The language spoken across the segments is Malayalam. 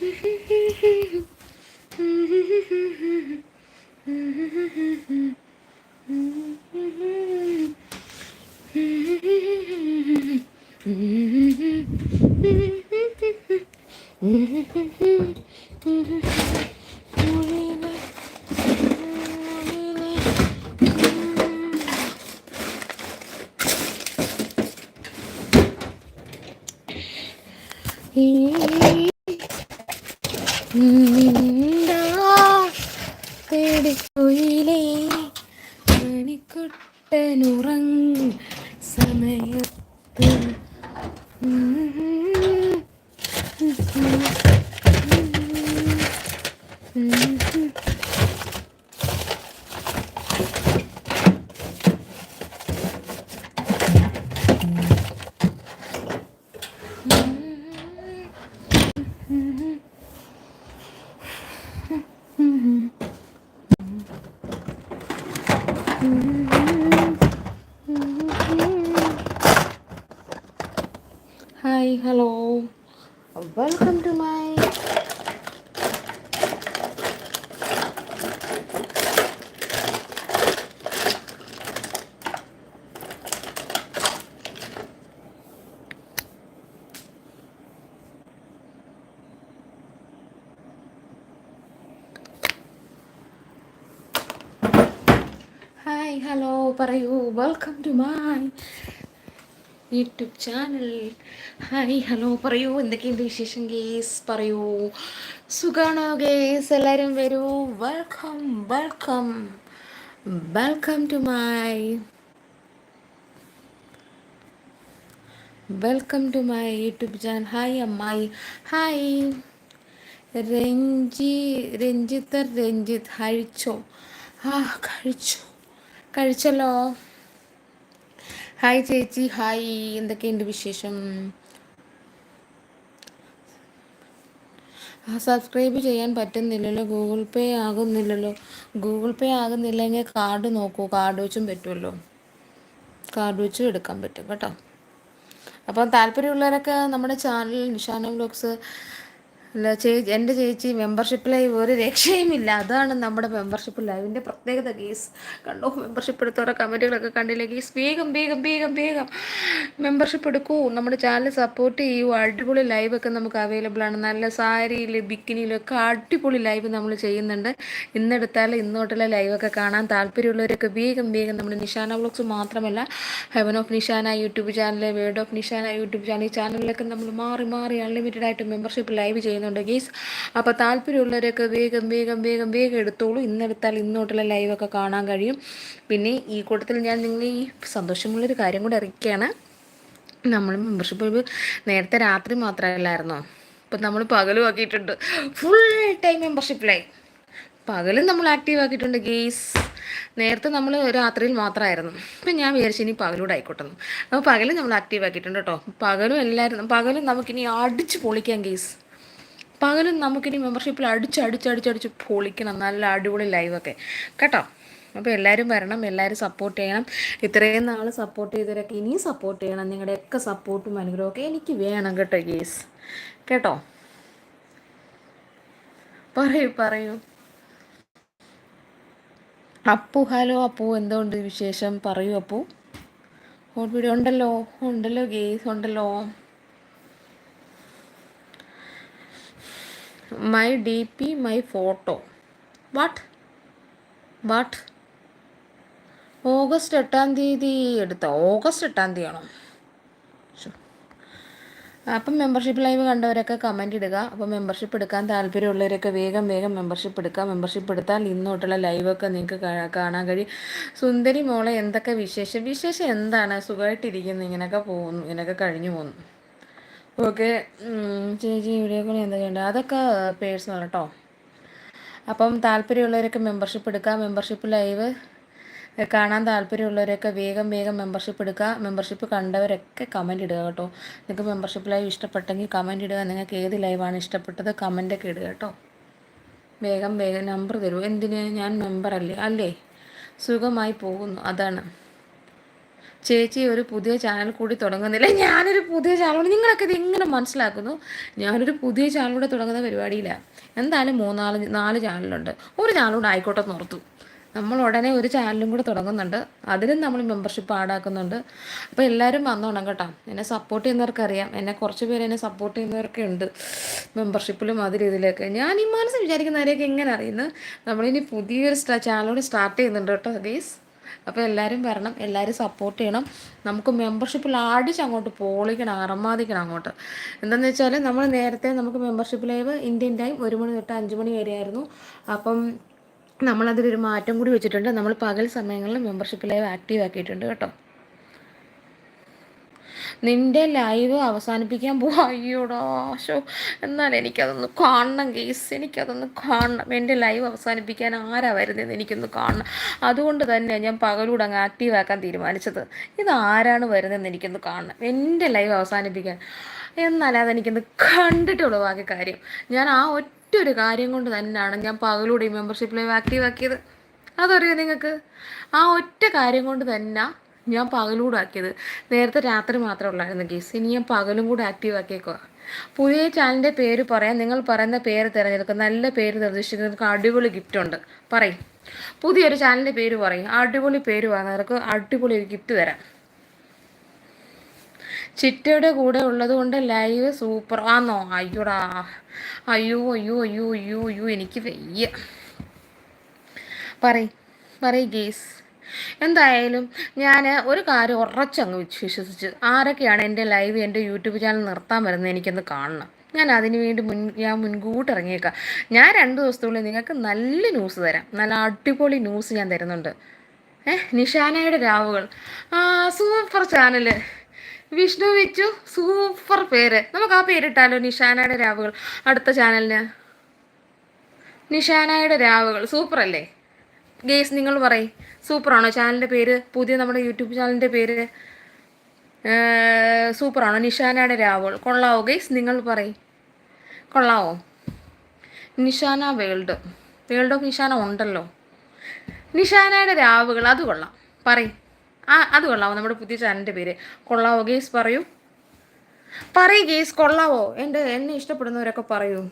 Mm-hmm. Mm-hmm. Welcome to my YouTube channel hi hello പറയൂ. എന്തൊക്കെയുണ്ട് വിശേഷം ഗേസ്? പറയൂ. സുഖാണോ ഗേസ്? എല്ലാവരും വരൂ. Welcome welcome welcome to my welcome to my YouTube channel hi അമ്മായി. ഹായ് രഞ്ജി രഞ്ജിത്തർ രഞ്ജിത്ത്. കഴിച്ചോ? ആ കഴിച്ചു. കഴിച്ചല്ലോ? ഹായ് ചേച്ചി. ഹായ് എന്തൊക്കെയുണ്ട് വിശേഷം? സബ്സ്ക്രൈബ് ചെയ്യാൻ പറ്റുന്നില്ലല്ലോ. ഗൂഗിൾ പേ ആകുന്നില്ലല്ലോ. ഗൂഗിൾ പേ ആകുന്നില്ലെങ്കിൽ കാർഡ് നോക്കൂ. കാർഡ് വെച്ചും പറ്റുമല്ലോ. കാർഡ് വെച്ചും എടുക്കാൻ പറ്റും. കേട്ടോ. അപ്പം താല്പര്യമുള്ളവരൊക്കെ നമ്മുടെ ചാനൽ നിഷാന വ്ലോഗ്സ് ചേച്ചി എന്റെ ചേച്ചി മെമ്പർഷിപ്പ് ലൈവ് ഒരു രക്ഷയുമില്ല. അതാണ് നമ്മുടെ മെമ്പർഷിപ്പ് ലൈവിന്റെ പ്രത്യേകത ഗീസ് കണ്ടോ? മെമ്പർഷിപ്പ് എടുത്തവരുടെ കമന്റുകളൊക്കെ കണ്ടില്ലേ ഗീസ് വേഗം വേഗം വേഗം വേഗം മെമ്പർഷിപ്പ് എടുക്കൂ. നമ്മുടെ ചാനൽ സപ്പോർട്ട് ചെയ്യൂ. അടിപൊളി ലൈവൊക്കെ നമുക്ക് അവൈലബിൾ ആണ്. നല്ല സാരിയിൽ ബിക്കിനിയിലൊക്കെ അടിപൊളി ലൈവ് നമ്മൾ ചെയ്യുന്നുണ്ട്. ഇന്നെടുത്താൽ ഇന്നോട്ടുള്ള ലൈവൊക്കെ കാണാൻ താല്പര്യമുള്ളവരൊക്കെ വേഗം വേഗം നമ്മുടെ നിഷാന വ്ലോഗ്സ് മാത്രമല്ല heaven of Nishana YouTube channel word of Nishana YouTube channel ഈ ചാനലിലൊക്കെ നമ്മൾ മാറി മാറി അൺലിമിറ്റഡ് ആയിട്ട് മെമ്പർഷിപ്പ് ലൈവ് ചെയ്യുന്നുണ്ട്. ഗീസ് അപ്പോൾ താല്പര്യമുള്ളവരൊക്കെ വേഗം വേഗം വേഗം വേഗം എടുത്തോളൂ. ഇന്നെടുത്താൽ ഇന്നോട്ടുള്ള ലൈവൊക്കെ കാണാൻ കഴിയും. പിന്നെ ഈ കൂട്ടത്തിൽ ഞാൻ നിങ്ങൾ ഈ സന്തോഷമുള്ളൊരു കാര്യം കൂടെ അറിയിക്കുകയാണ്. നമ്മൾ മെമ്പർഷിപ്പ് നേരത്തെ രാത്രി മാത്രമല്ലായിരുന്നോ? ഇപ്പം നമ്മൾ പകലും ആക്കിയിട്ടുണ്ട്. ഫുൾ ടൈം മെമ്പർഷിപ്പിലായി പകലും നമ്മൾ ആക്റ്റീവ് ആക്കിയിട്ടുണ്ട് ഗെയ്സ് നേരത്തെ നമ്മൾ രാത്രിയിൽ മാത്രമായിരുന്നു. ഇപ്പം ഞാൻ വിചാരിച്ചു ഇനി പകലൂടെ ആയിക്കോട്ടെ. അപ്പോൾ പകലും നമ്മൾ ആക്റ്റീവ് ആക്കിയിട്ടുണ്ട് കേട്ടോ. പകലും എല്ലാവരും പകലും നമുക്കിനി അടിച്ച് പൊളിക്കാം ഗെയ്സ് പകലും നമുക്കിനി മെമ്പർഷിപ്പിൽ അടിച്ച് അടിച്ച് അടിച്ചടിച്ച് പൊളിക്കണം. നല്ല അടിപൊളി ലൈവൊക്കെ കേട്ടോ? അപ്പോൾ എല്ലാവരും വരണം എല്ലാവരും സപ്പോർട്ട് ചെയ്യണം. ഇത്രയും നാൾ സപ്പോർട്ട് ചെയ്തവരൊക്കെ ഇനിയും സപ്പോർട്ട് ചെയ്യണം. നിങ്ങളുടെയൊക്കെ സപ്പോർട്ടും അനുഗ്രഹമൊക്കെ എനിക്ക് വേണം കേട്ടോ ഗേസ് കേട്ടോ? പറയൂ പറയൂ. അപ്പു ഹലോ അപ്പു. എന്തുകൊണ്ട് വിശേഷം? പറയൂ അപ്പു. ഹോട്ട് വീഡിയോ ഉണ്ടല്ലോ? ഉണ്ടല്ലോ ഗേസ് ഉണ്ടല്ലോ. My D P my photo what what August എട്ടാം തീയതി എടുത്ത? ഓഗസ്റ്റ് എട്ടാം തീയതി ആണോ അപ്പം മെമ്പർഷിപ്പ് ലൈവ് കണ്ടവരൊക്കെ കമന്റ് ഇടുക. അപ്പോൾ മെമ്പർഷിപ്പ് എടുക്കാൻ താല്പര്യമുള്ളവരൊക്കെ വേഗം വേഗം മെമ്പർഷിപ്പ് എടുക്കുക. മെമ്പർഷിപ്പ് എടുത്താൽ ഇന്നോട്ടുള്ള ലൈവൊക്കെ നിങ്ങൾക്ക് കാണാൻ കഴിയും. സുന്ദരി മോളെ എന്തൊക്കെ വിശേഷം? വിശേഷം എന്താണ്? സുഖമായിട്ടിരിക്കുന്നു ഇങ്ങനെയൊക്കെ പോകുന്നു ഇങ്ങനെയൊക്കെ കഴിഞ്ഞു പോകുന്നു. ഓക്കെ ചേച്ചി വീഡിയോ കോൾ എന്തൊക്കെയുണ്ട്? അതൊക്കെ പേഴ്സണൽ കേട്ടോ അപ്പം താല്പര്യമുള്ളവരൊക്കെ മെമ്പർഷിപ്പ് എടുക്കുക മെമ്പർഷിപ്പ് ലൈവ് കാണാൻ താല്പര്യമുള്ളവരൊക്കെ വേഗം വേഗം മെമ്പർഷിപ്പ് എടുക്കുക. മെമ്പർഷിപ്പ് കണ്ടവരൊക്കെ കമന്റ് ഇടുക കേട്ടോ. നിങ്ങൾക്ക് മെമ്പർഷിപ്പ് ലൈവ് ഇഷ്ടപ്പെട്ടെങ്കിൽ കമന്റ് ഇടുക. നിങ്ങൾക്ക് ഏത് ലൈവാണ് ഇഷ്ടപ്പെട്ടത് കമന്റൊക്കെ ഇടുക കേട്ടോ. വേഗം വേഗം നമ്പർ തരൂ. എന്തിന്? ഞാൻ മെമ്പറല്ലേ അല്ലേ? സുഖമായി പോകുന്നു. അതാണ്. ചേച്ചി ഒരു പുതിയ ചാനൽ കൂടി തുടങ്ങുന്നില്ല. ഞാനൊരു പുതിയ ചാനൽ നിങ്ങളൊക്കെ ഇത് എങ്ങനെ മനസ്സിലാക്കുന്നു? ഞാനൊരു പുതിയ ചാനൽ കൂടെ തുടങ്ങുന്ന പരിപാടിയില്ല. എന്തായാലും മൂന്നാൽ നാല് ചാനലുണ്ട് ഒരു ചാനലൂടെ ആയിക്കോട്ടെ നിർത്തും നമ്മൾ ഉടനെ ഒരു ചാനലും കൂടെ തുടങ്ങുന്നുണ്ട്. അതിനും നമ്മൾ മെമ്പർഷിപ്പ് ആടാക്കുന്നുണ്ട് അപ്പോൾ എല്ലാവരും വന്നോണം കേട്ടോ എന്നെ സപ്പോർട്ട് ചെയ്യുന്നവർക്കറിയാം. എന്നെ കുറച്ച് പേര് എന്നെ സപ്പോർട്ട് ചെയ്യുന്നവരൊക്കെ ഉണ്ട്. മെമ്പർഷിപ്പിലും അത് രീതിയിലൊക്കെ. ഞാൻ ഈ മനസ്സ് വിചാരിക്കുന്നവരെയൊക്കെ എങ്ങനെ അറിയുന്നത് നമ്മളിനി പുതിയൊരു ചാനലോട് സ്റ്റാർട്ട് ചെയ്യുന്നുണ്ട് കേട്ടോ ഗീസ് അപ്പോൾ എല്ലാവരും വരണം എല്ലാവരും സപ്പോർട്ട് ചെയ്യണം. നമുക്ക് മെമ്പർഷിപ്പിൽ അടിച്ച് അങ്ങോട്ട് പോളിക്കണം അറമാദിക്കണം അങ്ങോട്ട്. എന്താണെന്ന് വെച്ചാൽ നമ്മൾ നേരത്തെ നമുക്ക് മെമ്പർഷിപ്പ് ലൈവ് ഇന്ത്യൻ ടൈം ഒരു മണി തൊട്ട് അഞ്ച് മണി വരെയായിരുന്നു. അപ്പം നമ്മളതിലൊരു മാറ്റം കൂടി വെച്ചിട്ടുണ്ട്. നമ്മൾ പകൽ സമയങ്ങളിൽ മെമ്പർഷിപ്പ് ലൈവ് ആക്റ്റീവ് ആക്കിയിട്ടുണ്ട് കേട്ടോ. നിന്റെ ലൈവ് അവസാനിപ്പിക്കാൻ പോവാ. എന്നാൽ എനിക്കതൊന്ന് കാണണം കേസ് എനിക്കതൊന്ന് കാണണം. എന്റെ ലൈവ് അവസാനിപ്പിക്കാൻ ആരാ വരുന്നതെന്ന് എനിക്കൊന്ന് കാണണം. അതുകൊണ്ട് തന്നെ ഞാൻ പകലൂടെ അങ്ങ് ആക്റ്റീവാക്കാൻ തീരുമാനിച്ചത്. ഇത് ആരാണ് വരുന്നതെന്ന് എനിക്കൊന്ന് കാണണം. എന്റെ ലൈവ് അവസാനിപ്പിക്കാൻ. എന്നാൽ അതെനിക്കൊന്ന് കണ്ടിട്ടുള്ളൂ ബാക്കി കാര്യം. ഞാൻ ആ ഒറ്റ ഒരു കാര്യം കൊണ്ട് തന്നെയാണ് ഞാൻ പകലൂടെ ഈ മെമ്പർഷിപ്പ് ലൈവ് ആക്റ്റീവാക്കിയത് അതറിയോ നിങ്ങൾക്ക്? ആ ഒറ്റ കാര്യം കൊണ്ട് തന്നെ ഞാൻ പകലൂടെ ആക്കിയത്. നേരത്തെ രാത്രി മാത്രമേ ഉള്ളായിരുന്നു കേസ് ഇനി ഞാൻ പകലും കൂടെ ആക്റ്റീവ് ആക്കിയേക്കുക പുതിയ ചാനലിന്റെ പേര് പറയാം നിങ്ങൾ പറയുന്ന പേര് തിരഞ്ഞെടുക്കുക. നല്ല പേര് നിർദ്ദേശിക്കുന്നവർക്ക് അടിപൊളി ഗിഫ്റ്റ് ഉണ്ട്. പറയും. പുതിയൊരു ചാനലിന്റെ പേര് പറയും. അടിപൊളി പേര് പറയുന്നവർക്ക് അടിപൊളി ഒരു ഗിഫ്റ്റ് തരാം. ചിറ്റയുടെ കൂടെ ഉള്ളത് കൊണ്ട് ലൈവ് സൂപ്പർ ആന്നോ? അയ്യോടാ. അയ്യോ അയ്യോ അയ്യോ അയ്യോ അയ്യോ എനിക്ക് വയ്യ. പറയും. പറയും ഗേസ്. എന്തായാലും ഞാൻ ഒരു കാര്യം ഉറച്ചങ്ങ് വിശ്വസിച്ച് ആരൊക്കെയാണ് എന്റെ ലൈവ് എന്റെ യൂട്യൂബ് ചാനൽ നിർത്താൻ വരുന്നത് എനിക്കൊന്ന് കാണണം. ഞാൻ അതിന് വേണ്ടി മുൻ ഞാൻ മുൻകൂട്ട് ഇറങ്ങിയേക്കാം. ഞാൻ രണ്ട് ദിവസത്തിനുള്ളിൽ നിങ്ങൾക്ക് നല്ല ന്യൂസ് തരാം. നല്ല അടിപൊളി ന്യൂസ് ഞാൻ തരുന്നുണ്ട്. ഏഹ് നിഷാനയുടെ രാവുകൾ. Super channel Vishnu Vichu super പേര്. നമുക്ക് ആ പേരിട്ടാലോ നിഷാനയുടെ രാവുകൾ അടുത്ത ചാനലിന് നിഷാനയുടെ രാവുകൾ. സൂപ്പർ അല്ലേ? ഗേസ് നിങ്ങൾ പറയും. സൂപ്പറാണോ? ചാനലിന്റെ പേര് പുതിയ നമ്മുടെ യൂട്യൂബ് ചാനലിന്റെ പേര് സൂപ്പറാണോ? നിഷാനയുടെ രാവുൾ. കൊള്ളാവോ ഗൈസ് നിങ്ങൾ പറയും. കൊള്ളാവോ? Nishana world. World of Nishana ഉണ്ടല്ലോ. നിഷാനയുടെ രാവുകൾ അത് കൊള്ളാം. പറയും. ആ അത് കൊള്ളാവോ നമ്മുടെ പുതിയ ചാനലിന്റെ പേര്? കൊള്ളാവോ ഗേസ് പറയൂ. പറയൂ ഗേസ് കൊള്ളാവോ? എന്റെ എന്നെ ഇഷ്ടപ്പെടുന്നവരൊക്കെ പറയൂ.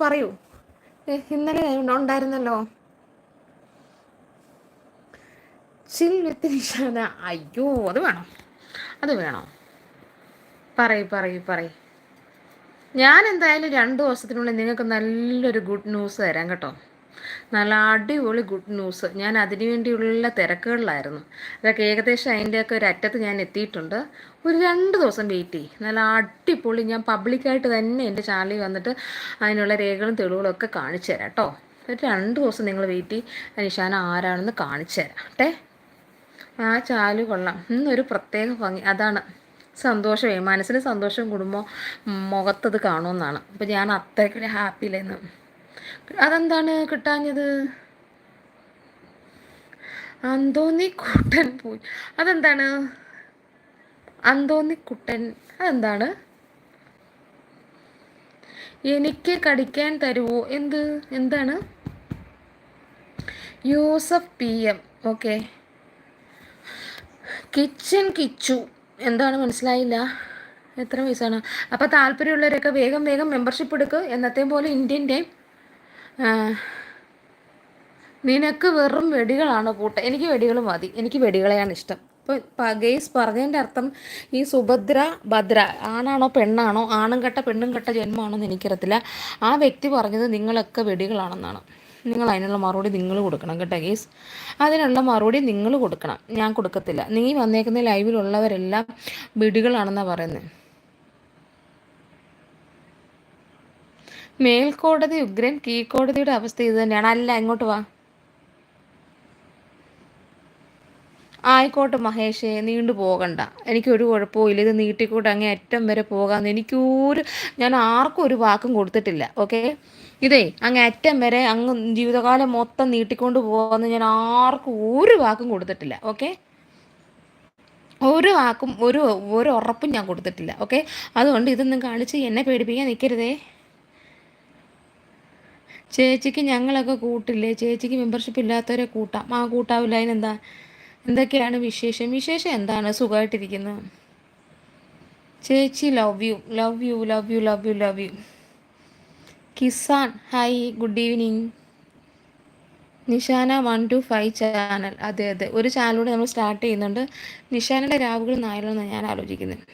പറയൂ. ഇന്നലെ ഉണ്ടായിരുന്നല്ലോ. ചിൽ വിത്ത് നിഷാദ. അയ്യോ അത് വേണം. അത് വേണോ. പറയൂ പറയൂ പറയൂ. ഞാൻ എന്തായാലും രണ്ട് ദിവസത്തിനുള്ളിൽ നിങ്ങൾക്ക് നല്ലൊരു ഗുഡ് ന്യൂസ് തരാം കേട്ടോ. നല്ല അടിപൊളി ഗുഡ് ന്യൂസ് ഞാൻ അതിനു വേണ്ടിയുള്ള തിരക്കുകളിലായിരുന്നു. അതൊക്കെ ഏകദേശം അതിന്റെയൊക്കെ ഒരു അറ്റത്ത് ഞാൻ എത്തിയിട്ടുണ്ട്. ഒരു രണ്ട് ദിവസം വെയിറ്റ് ചെയ്യും. നല്ല അടിപൊളി. ഞാൻ പബ്ലിക്കായിട്ട് തന്നെ എന്റെ ചാനലിൽ വന്നിട്ട് അതിനുള്ള രേഖകളും തെളിവുകളും ഒക്കെ കാണിച്ചു തരാം കേട്ടോ. ഒരു രണ്ട് ദിവസം നിങ്ങൾ വെയിറ്റ് ചെയ്യും. നിഷാന ആരാണെന്ന് കാണിച്ചു തരാം. കേട്ടേ ആ ചാൽ കൊള്ളാം. ഇന്നൊരു പ്രത്യേക ഭംഗി. അതാണ് സന്തോഷമേ മനസ്സിന് സന്തോഷം കൂടുമ്പോൾ മുഖത്തത് കാണുമെന്നാണ്. അപ്പോൾ ഞാൻ അത്രയ്ക്കൊരു ഹാപ്പിയിലെന്ന് അതെന്താണ് കിട്ടാഞ്ഞത്? അന്തോന്നി കുട്ടൻ പോയി അതെന്താണ്? അന്തോന്നി കുട്ടൻ അതെന്താണ്? എനിക്ക് കടിക്കാൻ തരുമോ എന്ത്? എന്താണ്? Yusuf P M. Okay. Kitchen Kichu. എന്താണ്? മനസ്സിലായില്ല. എത്ര വയസ്സാണ്. അപ്പോൾ താല്പര്യമുള്ളവരൊക്കെ വേഗം വേഗം മെമ്പർഷിപ്പ് എടുക്കുക എന്നത്തെ പോലെ ഇന്ത്യൻ ടൈം നിനക്ക് വെറും വെടികളാണ് കൂട്ട. എനിക്ക് വെടികൾ മതി. എനിക്ക് വെടികളെയാണ് ഇഷ്ടം. ഇപ്പോൾ ഗെയ്സ് പറഞ്ഞതിന്റെ അർത്ഥം ഈ സുഭദ്ര ഭദ്ര ആണാണോ പെണ്ണാണോ ആണും കെട്ട പെണ്ണും കെട്ട ജന്മമാണോ എന്ന് എനിക്കറിയത്തില്ല. ആ വ്യക്തി പറഞ്ഞത് നിങ്ങളൊക്കെ വെടികളാണെന്നാണ്. നിങ്ങൾ അതിനുള്ള മറുപടി നിങ്ങൾ കൊടുക്കണം കേട്ടോ ഗേസ് അതിനുള്ള മറുപടി നിങ്ങൾ കൊടുക്കണം. ഞാൻ കൊടുക്കത്തില്ല. നീ വന്നേക്കുന്ന ലൈവിലുള്ളവരെല്ലാം വെടികളാണെന്നാണ് പറയുന്നത് മേൽക്കോടതി ഉഗ്രൻ കീഴ്ക്കോടതിയുടെ അവസ്ഥ ഇത് തന്നെയാണ്. അല്ല ഇങ്ങോട്ട് വാ. ആയിക്കോട്ടെ മഹേഷേ നീണ്ടു പോകണ്ട. എനിക്കൊരു കുഴപ്പമില്ല ഇത് നീട്ടിക്കൂട്ട് അങ്ങേ അറ്റം വരെ പോകാമെന്ന് എനിക്കൊരു ഞാൻ ആർക്കും ഒരു വാക്കും കൊടുത്തിട്ടില്ല ഓക്കെ? ഇതേ അങ്ങ് അറ്റം വരെ അങ്ങ് ജീവിതകാലം മൊത്തം നീട്ടിക്കൊണ്ട് പോകാമെന്ന് ഞാൻ ആർക്കും ഒരു വാക്കും കൊടുത്തിട്ടില്ല ഓക്കെ? ഒരു വാക്കും ഒരു ഒരു ഉറപ്പും ഞാൻ കൊടുത്തിട്ടില്ല ഓക്കെ? അതുകൊണ്ട് ഇതൊന്നും കാണിച്ച് എന്നെ പേടിപ്പിക്കാൻ നിൽക്കരുതേ ചേച്ചിക്ക് ഞങ്ങളൊക്കെ കൂട്ടില്ലേ? ചേച്ചിക്ക് മെമ്പർഷിപ്പ് ഇല്ലാത്തവരെ കൂട്ടാം. ആ കൂട്ടാവില്ല. അതിനെന്താ? എന്തൊക്കെയാണ് വിശേഷം? വിശേഷം എന്താണ്? സുഖമായിട്ടിരിക്കുന്നത് ചേച്ചി love you love you love you love you love you Kisan hi good evening Nishana one two five channel അതെ അതെ. ഒരു ചാനലൂടെ നമ്മൾ സ്റ്റാർട്ട് ചെയ്യുന്നുണ്ട്. നിഷാനയുടെ രാവുകൾ നായാലോ എന്നാണ് ഞാൻ ആലോചിക്കുന്നത്.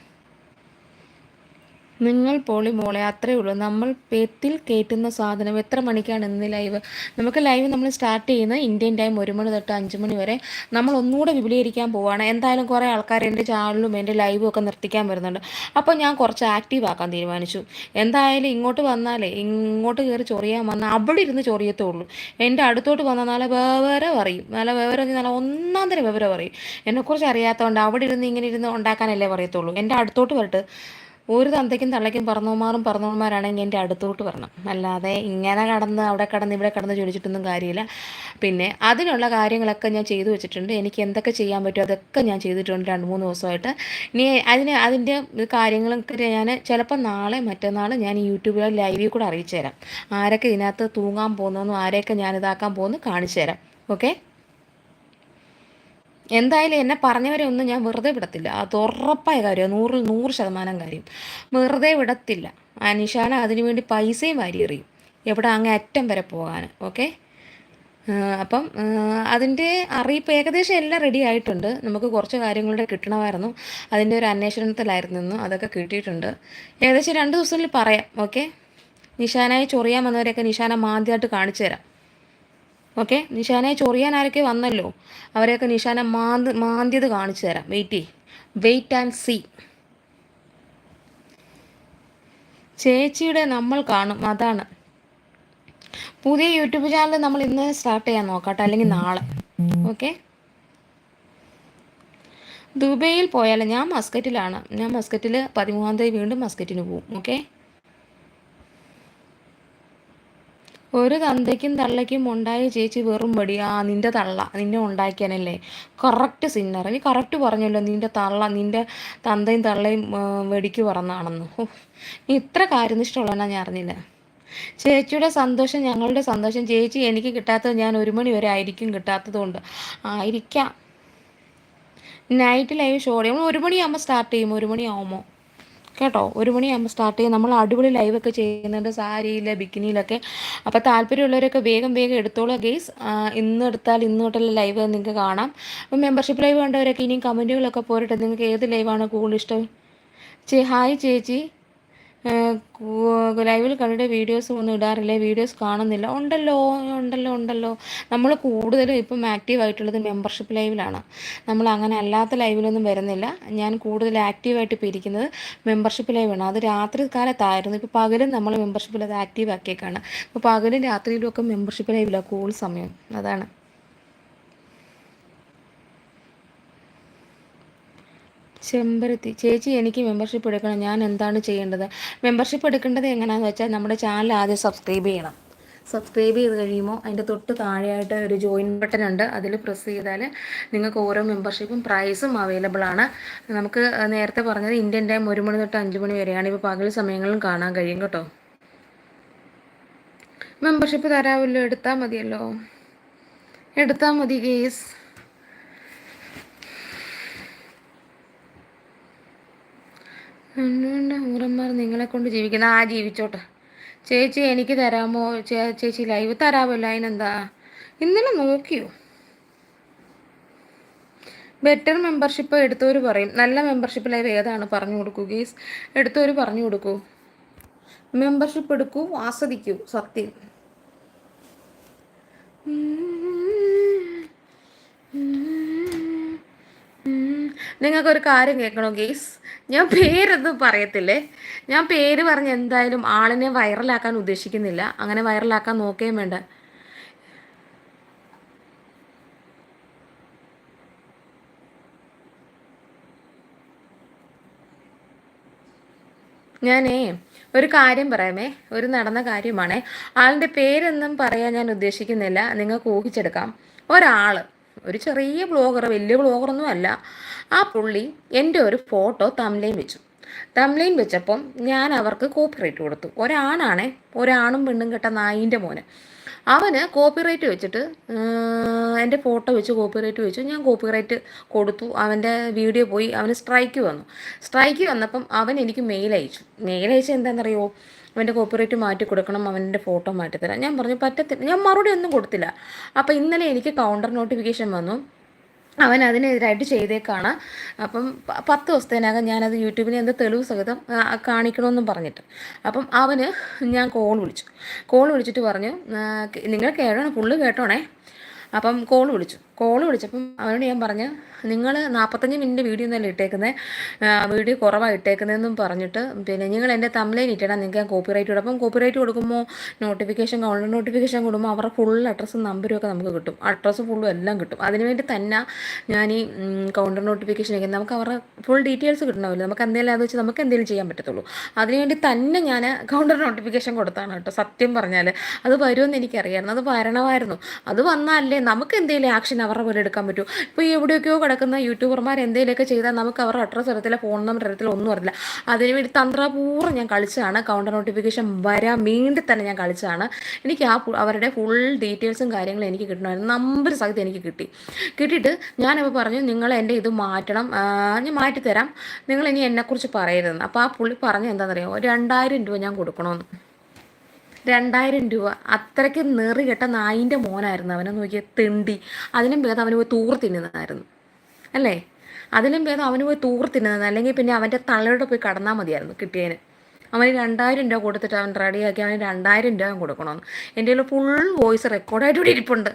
നിങ്ങൾ പോളി മോളെ അത്രേ ഉള്ളൂ. നമ്മൾ പെത്തിൽ കയറ്റുന്ന സാധനം എത്ര മണിക്കാണ് ഇന്ന് ലൈവ്? നമുക്ക് ലൈവ് നമ്മൾ സ്റ്റാർട്ട് ചെയ്യുന്ന ഇന്ത്യൻ ടൈം ഒരു മണി തൊട്ട് അഞ്ച് മണി വരെ. നമ്മൾ ഒന്നുകൂടെ വിപുലീകരിക്കാൻ പോവുകയാണ് എന്തായാലും കുറേ ആൾക്കാർ എന്റെ ചാനലും എന്റെ ലൈവും ഒക്കെ നിർത്തിക്കാൻ വരുന്നുണ്ട്. അപ്പോൾ ഞാൻ കുറച്ച് ആക്റ്റീവ് ആക്കാൻ തീരുമാനിച്ചു. എന്തായാലും ഇങ്ങോട്ട് വന്നാലേ ഇങ്ങോട്ട് കയറി ചൊറിയാൻ വന്നാൽ അവിടെ ഇരുന്ന് ചൊറിയത്തുള്ളൂ. എന്റെ അടുത്തോട്ട് വന്നാൽ നല്ല വിവരം പറയും. നല്ല വിവരം നല്ല ഒന്നാം തരം വിവരം പറയും. എന്നെക്കുറിച്ച് അറിയാത്തതുകൊണ്ട് അവിടെ ഇരുന്ന് ഇങ്ങനെ ഇരുന്ന് ഉണ്ടാക്കാനല്ലേ പറയത്തുള്ളൂ. എന്റെ അടുത്തോട്ട് വരട്ട്. ഒരു തന്തയ്ക്കും തള്ളയ്ക്കും പറന്നോമാറും പറന്നോമാരാണെങ്കിൽ എന്റെ അടുത്തോട്ട് വരണം. അല്ലാതെ ഇങ്ങനെ കടന്ന് അവിടെ കടന്ന് ഇവിടെ കടന്ന് ചോദിച്ചിട്ടൊന്നും കാര്യമില്ല. പിന്നെ അതിനുള്ള കാര്യങ്ങളൊക്കെ ഞാൻ ചെയ്തു വെച്ചിട്ടുണ്ട്. എനിക്ക് എന്തൊക്കെ ചെയ്യാൻ പറ്റുമോ അതൊക്കെ ഞാൻ ചെയ്തിട്ടുണ്ട് രണ്ട് മൂന്ന് ദിവസമായിട്ട്. ഇനി അതിന് അതിന്റെ കാര്യങ്ങളൊക്കെ ഞാൻ ചിലപ്പോൾ നാളെ മറ്റന്നാൾ ഞാൻ യൂട്യൂബിലെ ലൈവിൽ കൂടെ അറിയിച്ചു തരാം. ആരൊക്കെ ഇതിനകത്ത് തൂങ്ങാൻ പോകുന്നു ആരെയൊക്കെ ഞാൻ ഇതാക്കാൻ പോകുന്നു കാണിച്ചു തരാം. ഓക്കെ? എന്തായാലും എന്നെ പറഞ്ഞവരെ ഒന്നും ഞാൻ വെറുതെ വിടത്തില്ല. അത് ഉറപ്പായ കാര്യമാണ്. നൂറിൽ നൂറ് ശതമാനം കാര്യം. വെറുതെ വിടത്തില്ല. അനിഷാന അതിനുവേണ്ടി പൈസയും വാരി എറിയും എവിടെ അങ്ങ് അറ്റം വരെ പോകാൻ. ഓക്കെ? അപ്പം അതിന്റെ അറിയിപ്പ് ഏകദേശം എല്ലാം റെഡി ആയിട്ടുണ്ട്. നമുക്ക് കുറച്ച് കാര്യങ്ങളുടെ കിട്ടണമായിരുന്നു. അതിന്റെ ഒരു അന്വേഷണത്തിലായിരുന്നു അതൊക്കെ കിട്ടിയിട്ടുണ്ട്. ഏകദേശം രണ്ട് ദിവസത്തിൽ പറയാം. ഓക്കെ? നിഷാനായി ചൊറിയാൻ വന്നവരെയൊക്കെ നിഷാന മാന്തിയായിട്ട് കാണിച്ചു തരാം. ഓക്കെ? നിഷാനെ ചൊറിയാൻ ആരൊക്കെ വന്നല്ലോ? അവരെയൊക്കെ നിഷാനെ മാന്ത് മാന്തിയത് കാണിച്ചു തരാം. വെയിറ്റ് വെയിറ്റ് ആൻഡ് സി ചേച്ചിയുടെ നമ്മൾ കാണും. അതാണ്. പുതിയ യൂട്യൂബ് ചാനൽ നമ്മൾ ഇന്ന് സ്റ്റാർട്ട് ചെയ്യാൻ നോക്കാട്ടെ. അല്ലെങ്കിൽ നാളെ. ഓക്കെ? ദുബൈയിൽ പോയാൽ ഞാൻ മസ്കറ്റിലാണ്. ഞാൻ മസ്കറ്റിൽ പതിമൂന്നാം തീയതി വീണ്ടും മസ്കറ്റിന് പോകും ഓക്കെ? ഒരു തന്തയ്ക്കും തള്ളയ്ക്കും ഉണ്ടായ ചേച്ചി വെറും പടി. ആ നിന്റെ തള്ള നിന്നെ ഉണ്ടാക്കിയാനല്ലേ? കറക്റ്റ് സിന്നർ നീ കറക്റ്റ് പറഞ്ഞല്ലോ നിന്റെ തള്ള നിന്റെ തന്തയും തള്ളയും വെടിക്ക് പറന്നാണെന്ന്. നീ ഇത്ര കാര്യനിഷ്ഠമുള്ളതെന്നാ ഞാൻ അറിഞ്ഞില്ല. ചേച്ചിയുടെ സന്തോഷം ഞങ്ങളുടെ സന്തോഷം. ചേച്ചി എനിക്ക് കിട്ടാത്തത് ഞാൻ ഒരു മണി വരെ ആയിരിക്കും കിട്ടാത്തതുകൊണ്ട്. ആയിരിക്കാം. നൈറ്റ് ലൈവ് ഷോ നമ്മൾ ഒരു മണിയാകുമ്പോൾ സ്റ്റാർട്ട് ചെയ്യും ഒരു മണിയാവുമോ കേട്ടോ ഒരു മണിയാകുമ്പോൾ സ്റ്റാർട്ട് ചെയ്യും. നമ്മൾ അടിപൊളി ലൈവൊക്കെ ചെയ്യുന്നുണ്ട് സാരിയിൽ ബിക്കിനിയിലൊക്കെ അപ്പോൾ താല്പര്യമുള്ളവരൊക്കെ വേഗം വേഗം എടുത്തോളൂ ഗെയ്സ് ഇന്ന് എടുത്താൽ ഇന്ന് തൊട്ടുള്ള ലൈവ് നിങ്ങൾക്ക് കാണാം. അപ്പോൾ മെമ്പർഷിപ്പ് ലൈവ് കണ്ടവരൊക്കെ ഇനിയും കമന്റുകളൊക്കെ പോരട്ടെ. നിങ്ങൾക്ക് ഏത് ലൈവാണ് കൂടുതൽ ഇഷ്ടം? ചേ ഹായ് ചേച്ചി. ലൈവിൽ കണ്ടിട്ട് വീഡിയോസ് ഒന്നും ഇടാറില്ല വീഡിയോസ് കാണുന്നില്ല. ഉണ്ടല്ലോ ഉണ്ടല്ലോ ഉണ്ടല്ലോ. നമ്മൾ കൂടുതലും ഇപ്പം ആക്റ്റീവ് ആയിട്ടുള്ളത് മെമ്പർഷിപ്പ് ലൈവിലാണ്. നമ്മൾ അങ്ങനെ അല്ലാത്ത ലൈവിലൊന്നും വരുന്നില്ല. ഞാൻ കൂടുതൽ ആക്റ്റീവായിട്ട് ഇപ്പോൾ ഇരിക്കുന്നത് മെമ്പർഷിപ്പ് ലൈവാണ്. അത് രാത്രി കാലത്തായിരുന്നു. ഇപ്പോൾ പകലും നമ്മൾ മെമ്പർഷിപ്പിൽ അത് ആക്റ്റീവ് ആക്കിയേക്കാണ്. ഇപ്പോൾ പകലും രാത്രിയിലും ഒക്കെ മെമ്പർഷിപ്പ് ലൈവിലാണ് കൂടുതൽ സമയം. അതാണ്. ചെമ്പരത്തി. ചേച്ചി എനിക്ക് മെമ്പർഷിപ്പ് എടുക്കണം. ഞാൻ എന്താണ് ചെയ്യേണ്ടത്? മെമ്പർഷിപ്പ് എടുക്കേണ്ടത് എങ്ങനെയാണെന്ന് വെച്ചാൽ നമ്മുടെ ചാനൽ ആദ്യം സബ്സ്ക്രൈബ് ചെയ്യണം. സബ്സ്ക്രൈബ് ചെയ്ത് കഴിയുമ്പോൾ അതിന്റെ തൊട്ട് താഴെയായിട്ട് ഒരു ജോയിൻ ബട്ടൺ ഉണ്ട്. അതിൽ പ്രസ് ചെയ്താൽ നിങ്ങൾക്ക് ഓരോ മെമ്പർഷിപ്പും പ്രൈസും അവൈലബിൾ ആണ്. നമുക്ക് നേരത്തെ പറഞ്ഞത് ഇന്ത്യൻ ടൈം ഒരു മണി തൊട്ട് അഞ്ച് മണി വരെയാണ്. ഇപ്പോൾ പകൽ സമയങ്ങളിലും കാണാൻ കഴിയും കേട്ടോ. മെമ്പർഷിപ്പ് തരാമല്ലോ? എടുത്താൽ മതിയല്ലോ? എടുത്താൽ മതി കേസ് ഊറന്മാർ നിങ്ങളെ കൊണ്ട് ജീവിക്കുന്ന. ആ ജീവിച്ചോട്ടെ. ചേച്ചി എനിക്ക് തരാമോ? ചേച്ചി ലൈവ് തരാമല്ലോ അതിനെന്താ ഇന്നലെ നോക്കിയോ? ബെറ്റർ മെമ്പർഷിപ്പ് എടുത്തവർ പറയും. നല്ല മെമ്പർഷിപ്പ് ലൈവ് ഏതാണ്? പറഞ്ഞു കൊടുക്കൂ ഗീസ്. എടുത്തവർ പറഞ്ഞു കൊടുക്കൂ. മെമ്പർഷിപ്പ് എടുക്കൂ ആസ്വദിക്കൂ. സത്യം. നിങ്ങൾക്കൊരു കാര്യം കേൾക്കണോ ഗെയ്സ് ഞാൻ പേരൊന്നും പറയത്തില്ലേ? ഞാൻ പേര് പറഞ്ഞ് എന്തായാലും ആളിനെ വൈറലാക്കാൻ ഉദ്ദേശിക്കുന്നില്ല. അങ്ങനെ വൈറലാക്കാൻ നോക്കുകയും വേണ്ട. ഞാനേ ഒരു കാര്യം പറയാമേ. ഒരു നടന്ന കാര്യമാണേ. ആളിന്റെ പേരൊന്നും പറയാൻ ഞാൻ ഉദ്ദേശിക്കുന്നില്ല. നിങ്ങൾക്ക് ഊഹിച്ചെടുക്കാം. ഒരാൾ ഒരു ചെറിയ ബ്ലോഗർ വലിയ ബ്ലോഗറൊന്നും അല്ല. ആ പുള്ളി എന്റെ ഒരു ഫോട്ടോ തമിലയും വെച്ചു. തംലൈൻ വെച്ചപ്പം ഞാൻ അവർക്ക് കോപ്പിറൈറ്റ് കൊടുത്തു. ഒരാണാണേ ഒരാണും പെണ്ണും കെട്ട നായിന്റെ മോനെ. അവന് കോപ്പിറൈറ്റ് വെച്ചിട്ട് എന്റെ ഫോട്ടോ വെച്ച് കോപ്പിറൈറ്റ് വെച്ചു. ഞാൻ കോപ്പിറൈറ്റ് കൊടുത്തു. അവന്റെ വീഡിയോ പോയി അവന് സ്ട്രൈക്ക് വന്നു. സ്ട്രൈക്ക് വന്നപ്പം അവൻ എനിക്ക് മെയിൽ അയച്ചു. മെയിൽ അയച്ചു എന്താണെന്നറിയോ അവന്റെ കോപ്പിറൈറ്റ് മാറ്റി കൊടുക്കണം അവന്റെ ഫോട്ടോ മാറ്റിത്തരാം ഞാൻ പറഞ്ഞു പറ്റത്തില്ല. ഞാൻ മറുപടി ഒന്നും കൊടുത്തില്ല. അപ്പോൾ ഇന്നലെ എനിക്ക് കൗണ്ടർ നോട്ടിഫിക്കേഷൻ വന്നു. അവൻ അതിനെതിരായിട്ട് ചെയ്തേക്കാണ്. അപ്പം പത്ത് ദിവസത്തേനകം ഞാനത് യൂട്യൂബിൽ എന്റെ തെളിവ് സഹിതം കാണിക്കണമെന്നും പറഞ്ഞിട്ട്. അപ്പം അവന് ഞാൻ കോൾ വിളിച്ചു. കോൾ വിളിച്ചിട്ട് പറഞ്ഞു നിങ്ങൾ കേട്ടോണേ ഫുള്ള് കേട്ടോണേ. അപ്പം കോൾ വിളിച്ചു. കോൾ വിളിച്ചപ്പം അവനോട് ഞാൻ പറഞ്ഞു നിങ്ങൾ നാൽപ്പത്തഞ്ച് മിനിറ്റ് വീഡിയോ ഒന്നല്ല ഇട്ടേക്കുന്നത് വീഡിയോ കുറവാണ് ഇട്ടേക്കുന്നതെന്നും പറഞ്ഞിട്ട് പിന്നെ നിങ്ങൾ എന്റെ തമ്മിലേ ഇട്ടിടാൻ നിങ്ങൾക്ക് ഞാൻ കോപ്പി റൈറ്റ് കൊടുക്കും അപ്പം കോപ്പി റൈറ്റ് കൊടുക്കുമ്പോൾ നോട്ടിഫിക്കേഷൻ കൗണ്ടർ നോട്ടിഫിക്കേഷൻ കൊടുക്കുമ്പോൾ അവരുടെ ഫുൾ അഡ്രസ്സും നമ്പരും ഒക്കെ നമുക്ക് കിട്ടും. അഡ്രസ്സ് ഫുള്ളും എല്ലാം കിട്ടും. അതിനുവേണ്ടി തന്നെ ഞാൻ ഈ കൗണ്ടർ നോട്ടിഫിക്കേഷൻ ഒക്കെ നമുക്ക് അവരുടെ ഫുൾ ഡീറ്റെയിൽസ് കിട്ടണമല്ലോ. നമുക്ക് എന്തെങ്കിലും അത് വെച്ച് നമുക്ക് എന്തെങ്കിലും ചെയ്യാൻ പറ്റത്തുള്ളൂ. അതിനുവേണ്ടി തന്നെ ഞാൻ കൗണ്ടർ നോട്ടിഫിക്കേഷൻ കൊടുത്താണ് കേട്ടോ സത്യം പറഞ്ഞാൽ അത് വരുമെന്ന് എനിക്കറിയായിരുന്നു. അത് വരണമായിരുന്നു. അത് വന്നാലേ നമുക്ക് എന്തെങ്കിലും ആക്ഷൻ അവരുടെ പോലെ എടുക്കാൻ പറ്റൂ. ഇപ്പോൾ എവിടെയൊക്കെയോ കിടക്കുന്ന യൂട്യൂബർമാർ എന്തെങ്കിലുമൊക്കെ ചെയ്താൽ നമുക്ക് അവരുടെ അഡ്രസ്സ് അറിയത്തില്ല ഫോൺ നമ്പർ അറിയത്തില്ല ഒന്നും അറിയില്ല അതിനുവേണ്ടി തന്ത്രപൂർവം ഞാൻ കളിച്ചതാണ്. കൗണ്ടർ നോട്ടിഫിക്കേഷൻ വരാൻ വേണ്ടി തന്നെ ഞാൻ കളിച്ചതാണ്. എനിക്ക് ആ അവരുടെ ഫുൾ ഡീറ്റെയിൽസും കാര്യങ്ങളും എനിക്ക് കിട്ടണമായിരുന്നു. നമ്പർ സഹിതം എനിക്ക് കിട്ടി. കിട്ടിയിട്ട് ഞാനപ്പോൾ പറഞ്ഞു നിങ്ങൾ എന്റെ ഇത് മാറ്റണം. ഞാൻ മാറ്റിത്തരാം. നിങ്ങൾ ഇനി എന്നെക്കുറിച്ച് പറയരുതെന്ന്. അപ്പോൾ ആ പുള്ളി പറഞ്ഞു എന്താണെന്നറിയാമോ? രണ്ടായിരം രൂപ ഞാൻ കൊടുക്കണമെന്ന് രണ്ടായിരം രൂപ. അത്രയ്ക്ക് നെറി കെട്ട നായിന്റെ മോനായിരുന്നു അവനെ. നോക്കിയ തിണ്ടി. അതിനും ഭേദം അവന് പോയി തൂർ തിന്നുന്നതായിരുന്നു. അല്ലേ? അതിലും ഭേദം അവന് പോയി തൂർ തിന്നുന്നത് അല്ലെങ്കിൽ പിന്നെ അവന്റെ തലയുടെ പോയി കടന്നാൽ മതിയായിരുന്നു കിട്ടിയതിന് അവന് രണ്ടായിരം രൂപ കൊടുത്തിട്ട് അവൻ റെഡിയാക്കി അവന് രണ്ടായിരം രൂപ കൊടുക്കണമെന്ന്. എന്റെ കയ്യിൽ ഫുൾ വോയിസ് റെക്കോർഡായിട്ട് ഇവിടെ ഇരിപ്പുണ്ട്.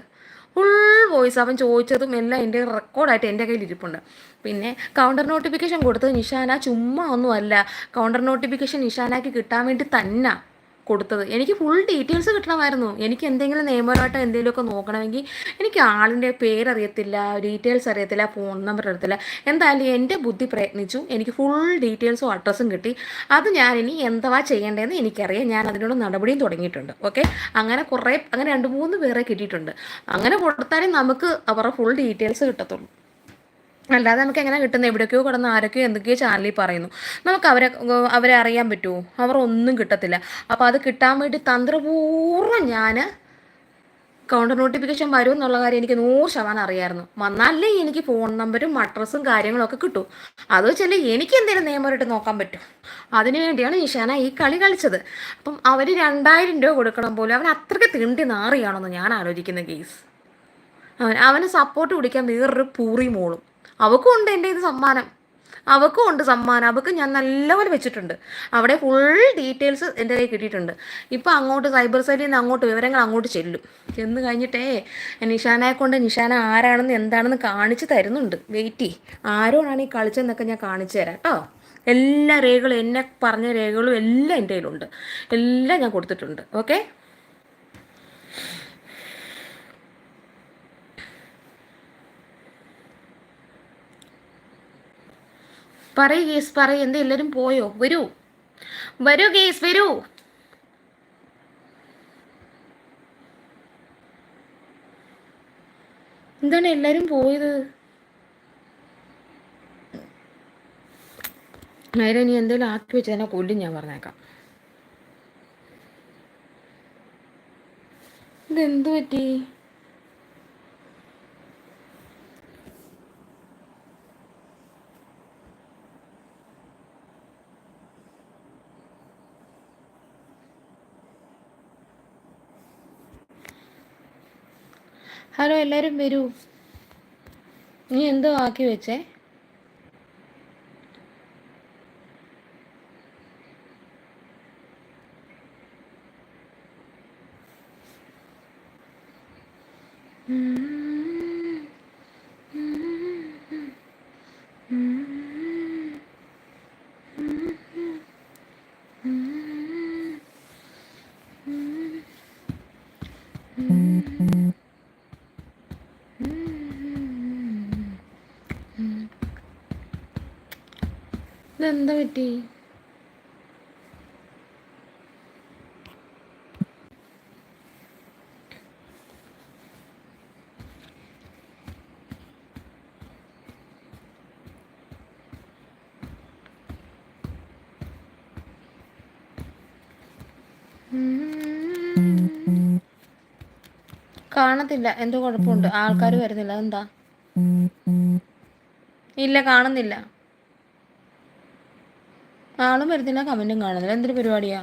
ഫുൾ വോയിസ് അവൻ ചോദിച്ചതും എല്ലാം എന്റെ റെക്കോർഡായിട്ട് എന്റെ കയ്യിൽ ഇരിപ്പുണ്ട്. പിന്നെ കൗണ്ടർ നോട്ടിഫിക്കേഷൻ കൊടുത്തത് നിഷാന ചുമ്മാ ഒന്നുമല്ല. കൗണ്ടർ നോട്ടിഫിക്കേഷൻ നിഷാനാക്കി കിട്ടാൻ വേണ്ടി തന്നെ. കൊടുത്തത്. എനിക്ക് ഫുൾ ഡീറ്റെയിൽസ് കിട്ടണമായിരുന്നു. എനിക്ക് എന്തെങ്കിലും നിയമപരമായിട്ട് എന്തെങ്കിലുമൊക്കെ നോക്കണമെങ്കിൽ എനിക്ക് ആളിന്റെ പേരറിയത്തില്ല ഡീറ്റെയിൽസ് അറിയത്തില്ല ഫോൺ നമ്പർ അറിയത്തില്ല. എന്തായാലും എന്റെ ബുദ്ധി പ്രയത്നിച്ചു. എനിക്ക് ഫുൾ ഡീറ്റെയിൽസും അഡ്രസ്സും കിട്ടി. അത് ഞാൻ ഇനി എന്താ ചെയ്യേണ്ടതെന്ന് എനിക്കറിയാം. ഞാൻ അതിനോട് നടപടിയും തുടങ്ങിയിട്ടുണ്ട്. ഓക്കെ അങ്ങനെ കുറേ അങ്ങനെ രണ്ട് മൂന്ന് പേരെ കിട്ടിയിട്ടുണ്ട്. അങ്ങനെ കൊടുത്താലേ നമുക്ക് അവരുടെ ഫുൾ ഡീറ്റെയിൽസ് കിട്ടത്തുള്ളൂ. അല്ലാതെ നമുക്ക് എങ്ങനെ കിട്ടുന്നത് എവിടെയൊക്കെയോ കിടന്ന് ആരൊക്കെയോ എന്തൊക്കെയോ ചാനലിൽ പറയുന്നു. നമുക്ക് അവരെ അവരെ അറിയാൻ പറ്റുമോ? അവർ ഒന്നും കിട്ടത്തില്ല. അപ്പോൾ അത് കിട്ടാൻ വേണ്ടി തന്ത്രപൂർവം ഞാൻ കൗണ്ടർ നോട്ടിഫിക്കേഷൻ വരും എന്നുള്ള കാര്യം എനിക്ക് നൂറ് ശതമാനം അറിയായിരുന്നു. വന്നാലേ എനിക്ക് ഫോൺ നമ്പരും അഡ്രസ്സും കാര്യങ്ങളൊക്കെ കിട്ടും. അത് വെച്ചല്ലേ എനിക്ക് എന്തെങ്കിലും നിയമമായിട്ട് നോക്കാൻ പറ്റും. അതിനുവേണ്ടിയാണ് നിഷാന ഈ കളി കളിച്ചത്. അപ്പം അവർ രണ്ടായിരം രൂപ കൊടുക്കണം പോലും അവൻ അത്രയ്ക്ക് തിണ്ടി നാറിയാണെന്ന് ഞാൻ ആലോചിക്കുന്ന കേസ് അവന് സപ്പോർട്ട് പിടിക്കാൻ വേറൊരു പൂറി മോളും. അവക്കും ഉണ്ട് എന്റെ ഇത് സമ്മാനം. അവക്കും ഉണ്ട് സമ്മാനം. അവൾക്ക് ഞാൻ നല്ലപോലെ വെച്ചിട്ടുണ്ട്. അവിടെ ഫുൾ ഡീറ്റെയിൽസ് എന്റെ കയ്യിൽ കിട്ടിയിട്ടുണ്ട്. ഇപ്പം അങ്ങോട്ട് സൈബർ സൈഡിൽ നിന്ന് അങ്ങോട്ട് വിവരങ്ങൾ അങ്ങോട്ട് ചെല്ലും. ചെന്ന് കഴിഞ്ഞിട്ടേ നിഷാനയെ കൊണ്ട് നിഷാന ആരാണെന്ന് എന്താണെന്ന് കാണിച്ച് തരുന്നുണ്ട്. വെയിറ്റ് ആരോടാണ് ഈ കളിച്ചതെന്നൊക്കെ ഞാൻ കാണിച്ചു തരാം കേട്ടോ എല്ലാ രേഖകളും എന്നെ പറഞ്ഞ രേഖകളും എല്ലാം എന്റെ കയ്യിലുണ്ട്. എല്ലാം ഞാൻ കൊടുത്തിട്ടുണ്ട്. ഓക്കെ പറയൂ ഗേസ് പറയൂ. എന്താ എല്ലാവരും പോയോ? വരൂ. വരൂ ഗേസ് വരൂ. എന്താണ് എല്ലാവരും പോയത്? നേരെ ഇനി എന്തെങ്കിലും ആക്കി വെച്ചതിനെ കൊല്ലും ഞാൻ പറഞ്ഞേക്കാം. ഇതെന്തു പറ്റി? ഹലോ എല്ലാവരും വരൂ. നീ എന്തോ ആക്കി വെച്ചേ? ഇതെന്താ പറ്റി? കാണത്തില്ല. എന്തോ കുഴപ്പമുണ്ട്. ആൾക്കാർ വരുന്നില്ല. എന്താ ഇല്ല കാണുന്നില്ല. ആളും വരുന്നില്ല കമന്റും കാണുന്നില്ല. എന്തൊരു പരിപാടിയാ?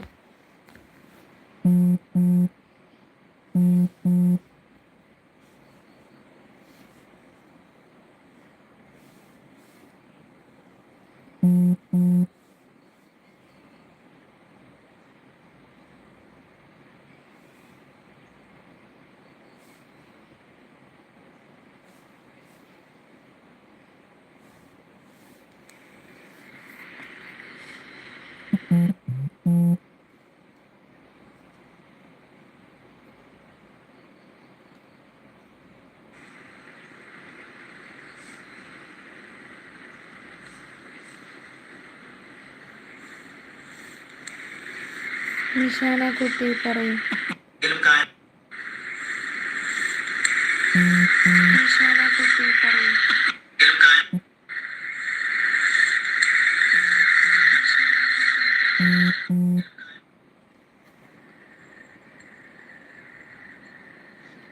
നിഷാന കുട്ടി പറയും.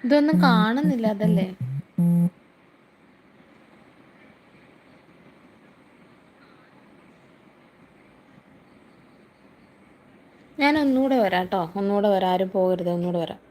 ഇതൊന്നും കാണുന്നില്ല അതല്ലേ? ഞാൻ ഒന്നുകൂടെ വരാം കേട്ടോ. ഒന്നുകൂടെ വരാം. ആരും പോകരുത്. ഒന്നുകൂടെ വരാം.